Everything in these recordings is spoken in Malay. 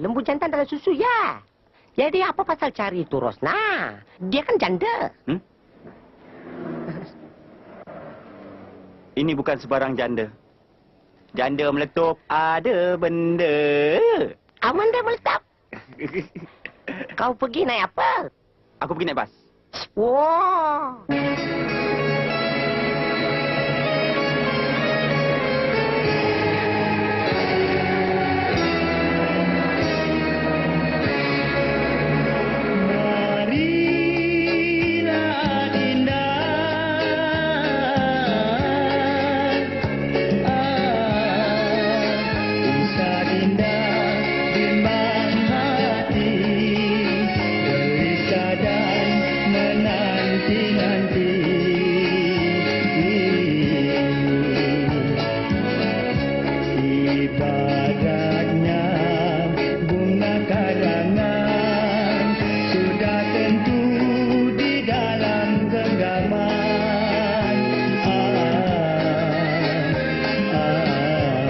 lembu jantan dalam susu ya. Jadi apa pasal cari itu Rosna? Dia kan janda. Hmm? Ini bukan sebarang janda. Janda meletup ada benda. Aman dah meletap. Kau pergi naik apa? Aku pergi naik bas. Wah. Ibaratnya bunga karangan Sudah tentu di dalam genggaman. Ah, ah,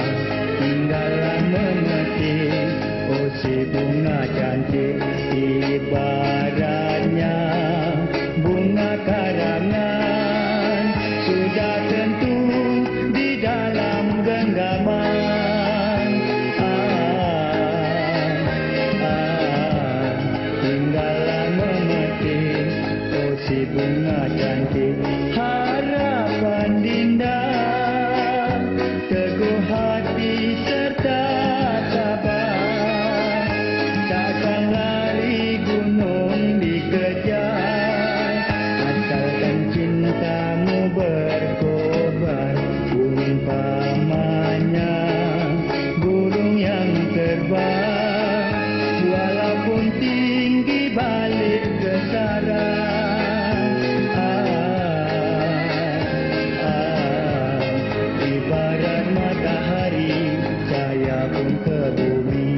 Tinggallah memetik Oh si bunga cantik Ibaratnya si bunga cantik Harapan dinda. Teguh hati serta sabar. Takkan lari gunung dikejar Asalkan cintamu berkobar the